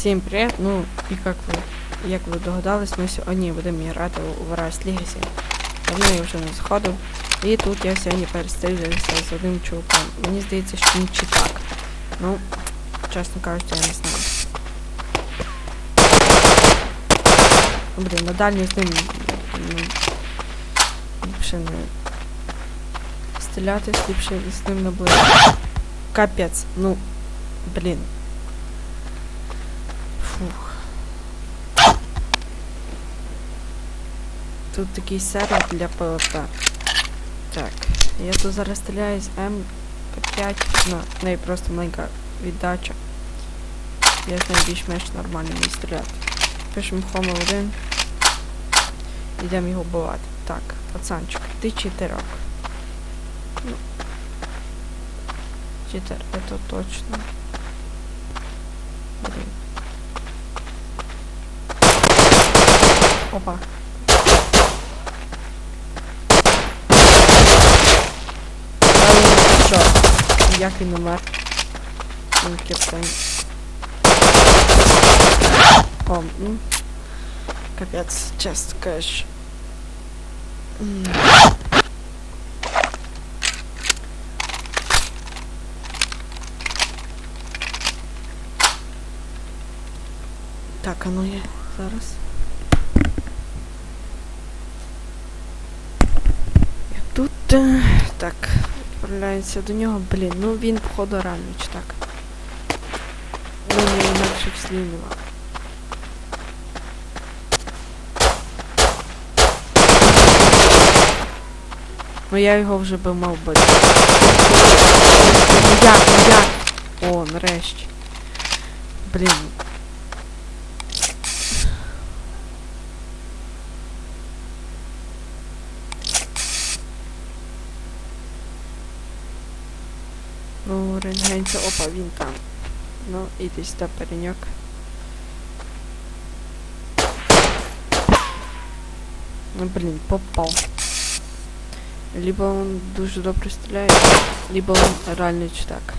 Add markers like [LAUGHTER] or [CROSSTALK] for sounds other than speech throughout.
Всім привіт! Ну і як ви, як ви догадались, ми сьогодні будемо грати у Варайс Legacy. Давно я вже не заходив. І тут я сьогодні перестрілююся з одним чуваком. Мені здається, що він чи так. Ну, чесно кажучи, я не знаю. Ну, блін, на дальній з ним ну, ліпше не стріляти, ліпше з ним не буде. Капець, ну, блін. Тут такий сервер для ПВП. Так, я тут зараз стріляю з М5, ну, в неї просто маленька віддача. Я з нею більш-менш нормально не стріляти. Пишемо Homo 1. Йдемо його вбивати. Так, пацанчик, ти читерок. Ну. Читер, это точно. Блин. Опа. Що? Умер? Він кипсень. О, ну. Капець, чесно кажеш. М. Так, а ну я зараз. Я тут. Так, відправляється до нього. Блін, ну він походу реально чи так. Ну, не інакших слів нема. Ну я його вже би мав бити. Ну як, ну як? О, нарешті. Блін, рентгенця, опа, він там. Ну, іди сюди, пареньок. Ну, блін, попав. Либо он дуже добре стріляє, либо он реально чудак.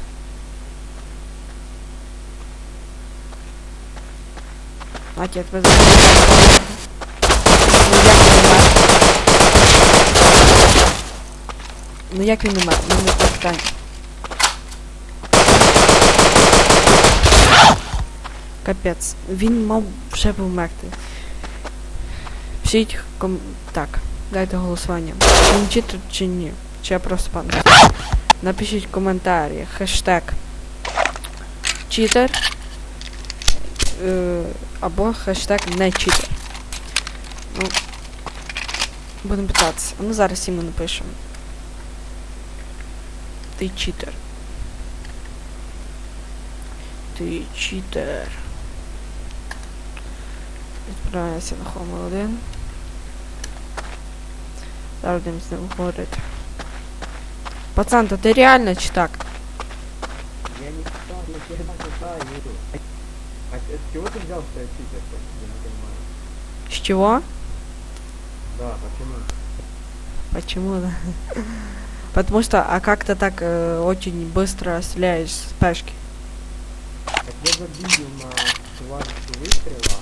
А, я тебе забрала. Ну як він умер? Ну як він умер? Ну не питання. Капець. Він мав вже померти. Пишіть ком... Так, дайте голосування. Він читер чи ні? Чи я просто пан? Напишіть в коментарі. Хештег читер. Е, або хештег не читер. Ну, будемо питатися. А ну зараз йому напишемо. Ти читер. Ти читер. Відправляйся на Homo 1. Зараз будемо з ним говорити. Пацан, то ти реально чи так? Я не читал, я не знаю, Юру. А с с чего ты взял, что я читер? Я не понимаю. З чого? Да, почему? Почему, да? Потому что, а как-то так э, очень быстро стреляешь с пешки. Так я забил на сварку выстрела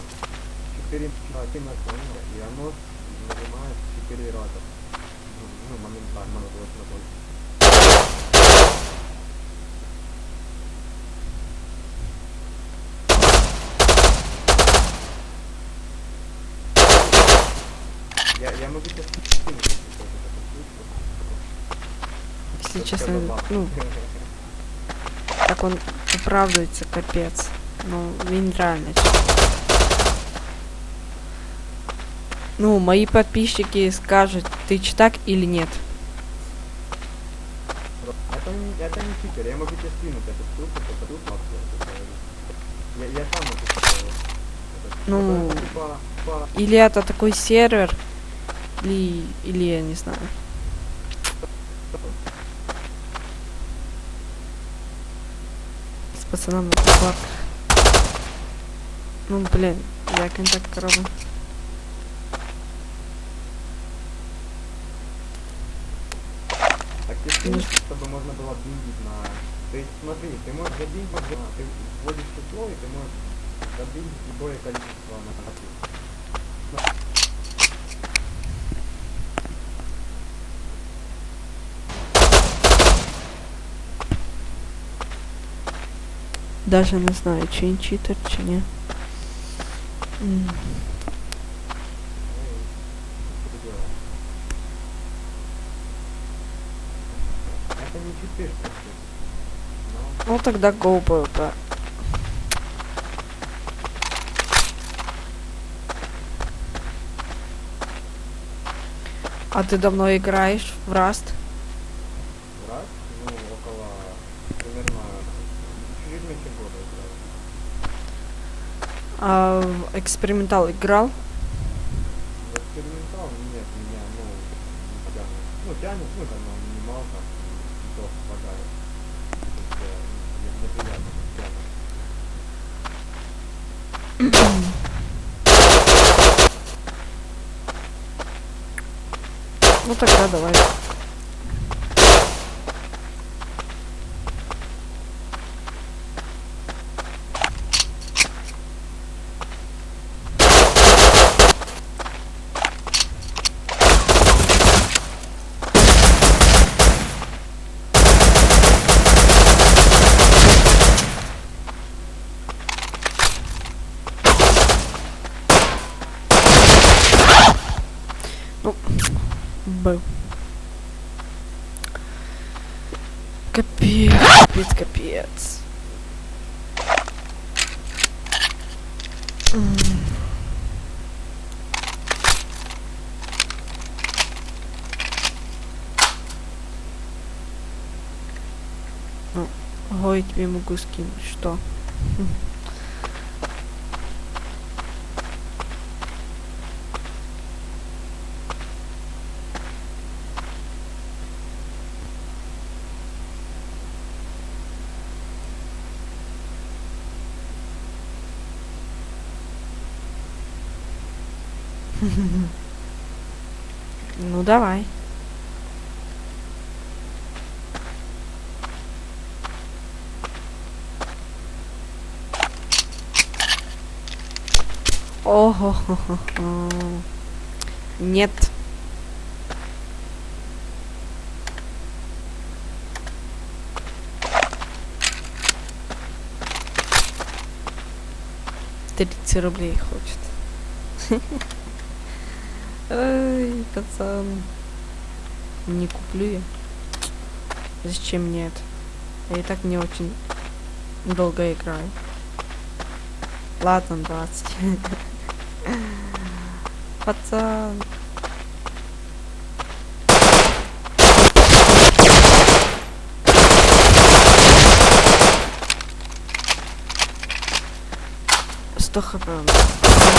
4 на понял, и оно нажимает 4 раза. Ну, ну, моментально, вот на той. Я, я могу скинуть, если честно, ну, так он оправдывается, капец. Ну, він реально. чё. Ну, мои подписчики скажут, ты читак или нет. Это не, это не читер, я могу тебе скинуть эту ссылку, это ссылка, я, я сам могу Ну, типа, по- Или это такой сервер, или, или я не знаю. С пацаном на. Ну, блин, як він так робить. так ты скинешь, чтобы можно было биндить на... То есть смотри, ты можешь забить, ты вводишь число, и ты можешь Добить любое количество накопить. Даже не знаю, чи він читер, чи ні. М. Ну и что делать? Это не читаешь, по сути. Но Ну тогда go PvP. А ты давно играешь в Rust? раз, ну, около, примерно, чуть меньше года играл. А в экспериментал играл? В экспериментал нет, меня, ну, не тянет. Ну, тянет, ну, там, на минималках, и как тянет. Ну тогда давай. Ну, Б. Капец, капец, капец. М. Ну, я тебе могу скинуть, что? Ну давай. Ого, нет. Тридцать рублей хочет. [LAUGHS] Ай, пацан. Не куплю я. Зачем мне это? Я и так не очень долго играю. Ладно, 20. [LAUGHS] Пацан. Сто хп. у меня.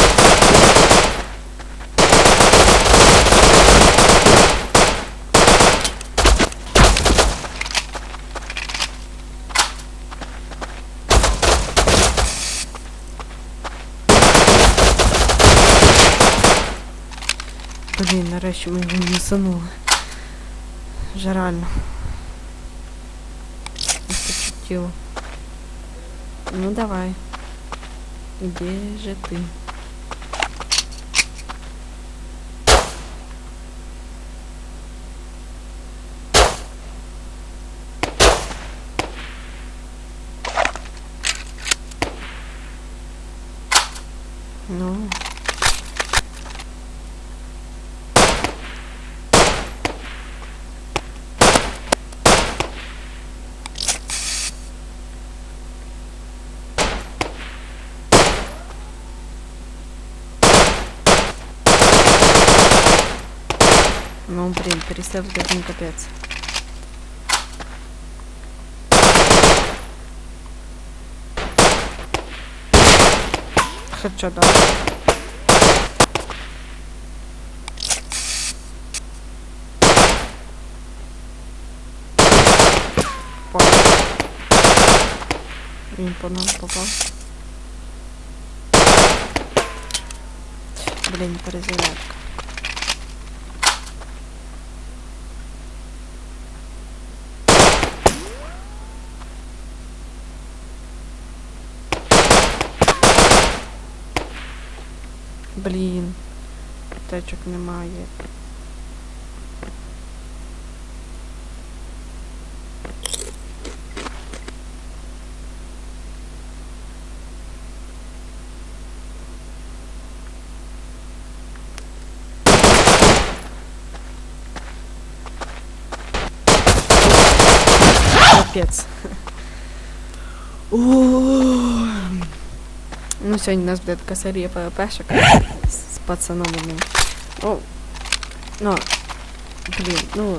Блін, нарешті ми його несанули. Вже реально. Почутило. Ну давай. Где же ты? Ну, ну блин, пересел один капец. Хедшот. Понял. Не по нам попал. Блин, перезарядка. Блін. Аптечок немає. Капець. [LAUGHS] Ой. Ну, сьогодні у нас буде така серія ПВПшок з пацаном одним. Ну, ну, блін, ну,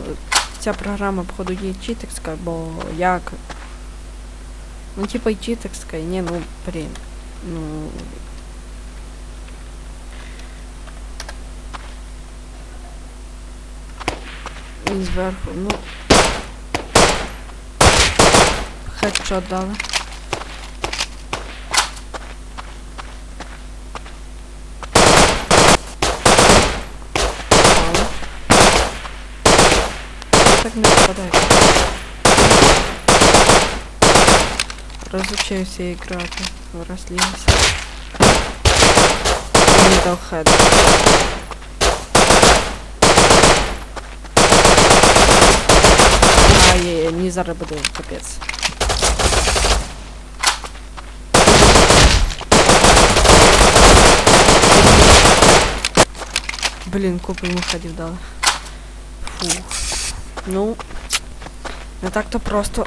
ця програма, походу, є читерська, бо як. Ну, типа і читерська, і ні, ну, блін. Ну. І зверху, ну. Хедшот дали. Так не попадает. Разучився играти. Розлігся. Не дав хед. Ай, не зараз буде капець. Блін, купу йому ходів дали. Фух. Ну, не так-то просто.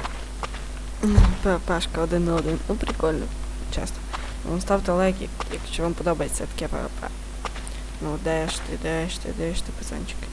ПВПшка один на один. Ну, прикольно. Чесно. Ну, ставте лайки, якщо вам подобається таке ПВП. Ну, де ж ти, де ж ти, де ж ти, пацанчики.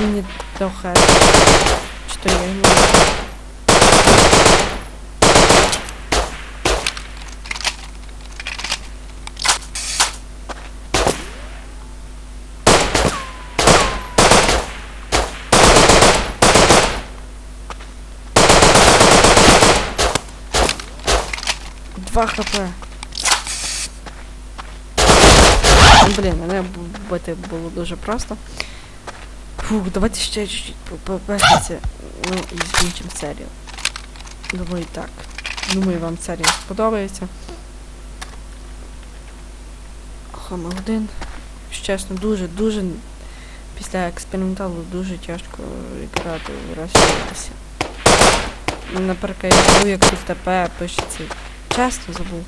Ну. Не хед. Что я ему... Два хп. Блін, мене б- бити було дуже просто. Фух, давайте ще чуть-чуть. Ну і закінчимо серію. Думаю, так. Думаю, вам серія сподобається. Хома один. Чесно, дуже, дуже після експерименталу дуже тяжко грати в розширитися. Наприклад, я як тут ТП пишеться. Чесно забув.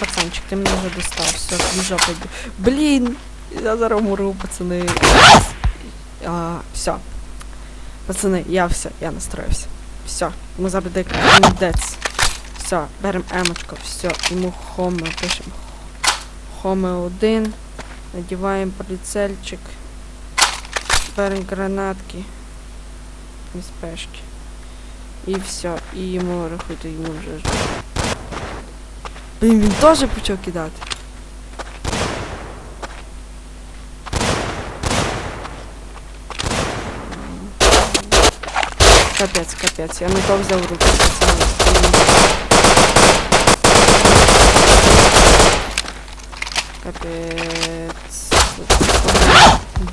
Пацанчик, ти мене вже достав. Все, біжа пойду. Блін! Я зараз умру, пацани. А, все. Пацани, я все, я настроївся. Все, ми забуде кандець. Все, беремо емочку, все, йому хоме пишемо. Хоме один. Надіваємо поліцельчик. Беремо гранатки. Спешки. І все. І йому рахуйте, йому вже. Блін, він теж почав кидати. Капець, капець, я не то взяв в руки. пацани. Капець.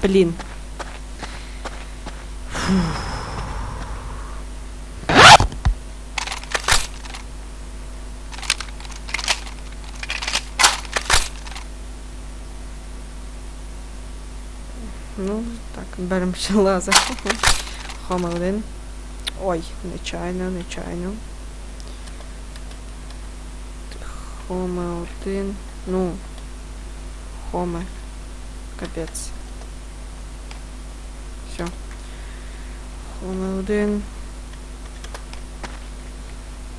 Блін. Ну, так, беремо ще лазер. Хома один. Ой, нечайно, нечайно. Хома один. Ну. Хоме. Капець. Все. Хоме один.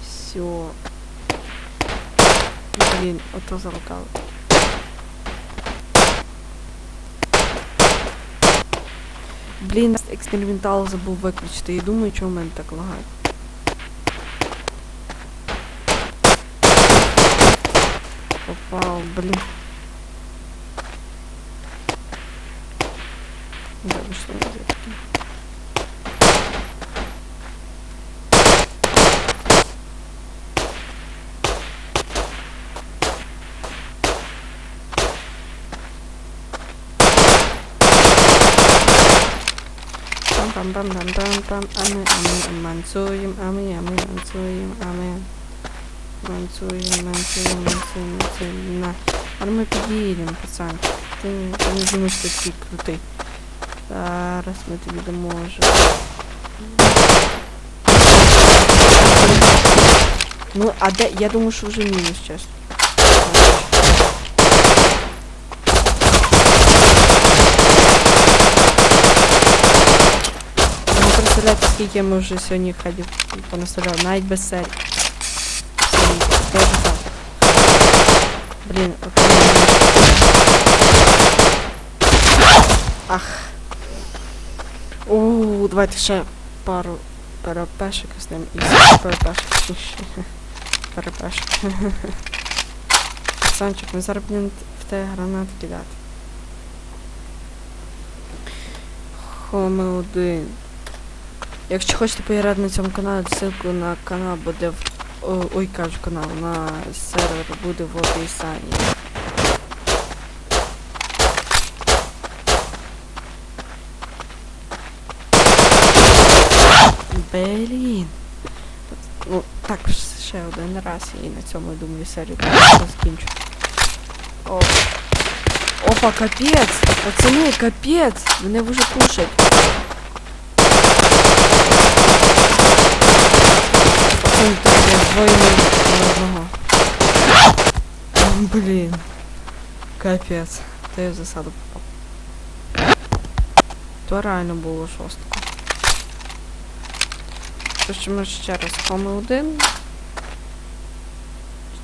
Все. Блін, ото залокало. Блін, експериментал забув виключити. Я думаю, чого в мене так лагає. Попав, блін. Пам пам пам пам пам пам ами ами мансуем ами ами мансуем ами мансуем мансуем мансуем мансуем на а ми під'їдемо, пацан. Ти, ти не думаєш, що ти крутий. Зараз ми тобі доможемо. Ну, а де? Я думаю, що вже мінус, чесно. Представляєте, скільки ми вже сьогодні ходів понаставляли, навіть без серії. Блін, окей. Ах. Ууу, давайте ще пару перепешок з ним і перепешок. Перепешок. Пацанчик, ми зараз будемо в те гранат кидати. Хоми один. Якщо хочете поіграти на цьому каналі, ссылку на канал буде в. о- Ой, кажу канал, на сервер буде в описанні. Блін. Ну, так, ще один раз і на цьому, я думаю, серію закінчу. Опа, капець! Пацани, капець! Мене вже кушать. Тут є двоє одного. Блін. Капець. Та я в засаду попав. То реально було жорстко. Тож ми ще раз коми один.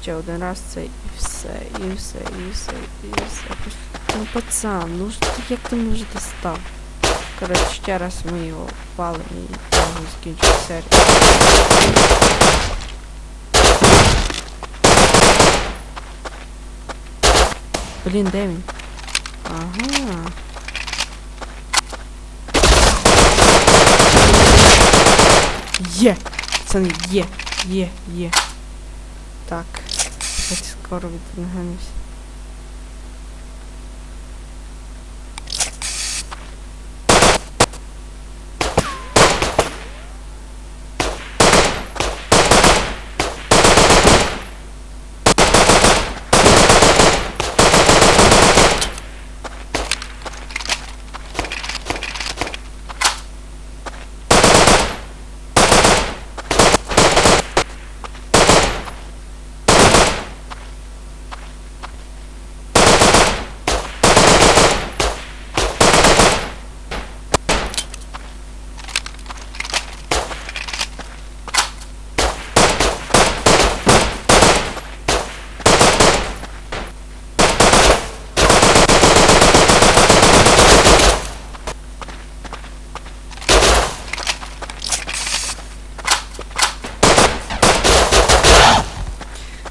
Ще один раз це і все, і все, і все, і все. Ну пацан, ну як ти може достав? Коротше, ще раз ми його валимо і його закінчимо серію. Блін, де він? Ага. Є! Пацани, є, є, є. Так. Давайте скоро віднагамось.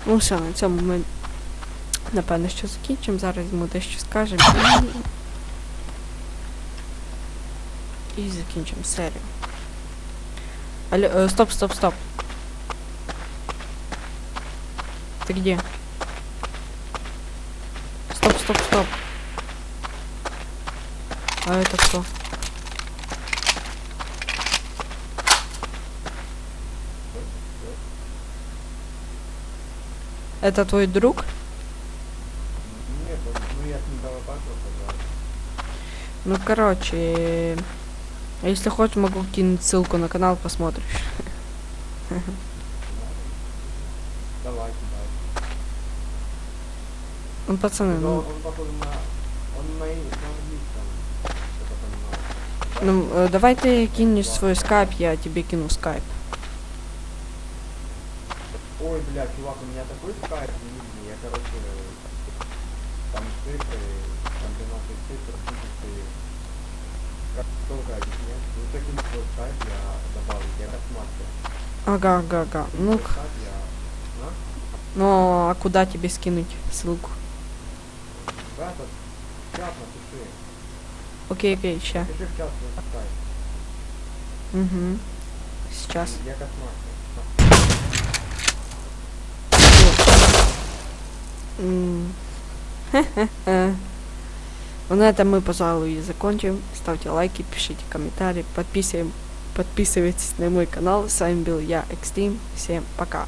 Ну все, на цьому ми напевно що закінчимо. Зараз йому дещо скажемо. І... і закінчимо серію. Алло, е, стоп, стоп, стоп. Ты где? Стоп, стоп, стоп. А это кто? Это твой друг? Нет, ну я с ним. Ну, короче, если хочешь, могу кинуть ссылку на канал, посмотришь. [LAUGHS] Давай, давай. Ну, пацаны, Но ну, он похож на... Он на, английском. ну, э, давай ты кинешь свой скайп, я тебе кину скайп. Ой, бля, чувак, у меня такой скайп длинный, я, короче, там цифры, комбинации цифр, буквы, как долго объяснять. Ну, таким свой скайп я добавил, я рассматривал. Ага, ага, ага. Ну. А? Ну, а куда тебе скинуть ссылку? В этот чат напиши. Окей, окей, ща. Пиши в чат. Угу. Сейчас. Я космастер. М. Хе-хе-хе. [LAUGHS] Ну, на этом мы, пожалуй, и закончим. Ставьте лайки, пишите комментарии, подписываем, подписывайтесь на мой канал. С вами был я, Экстрим. Всем пока.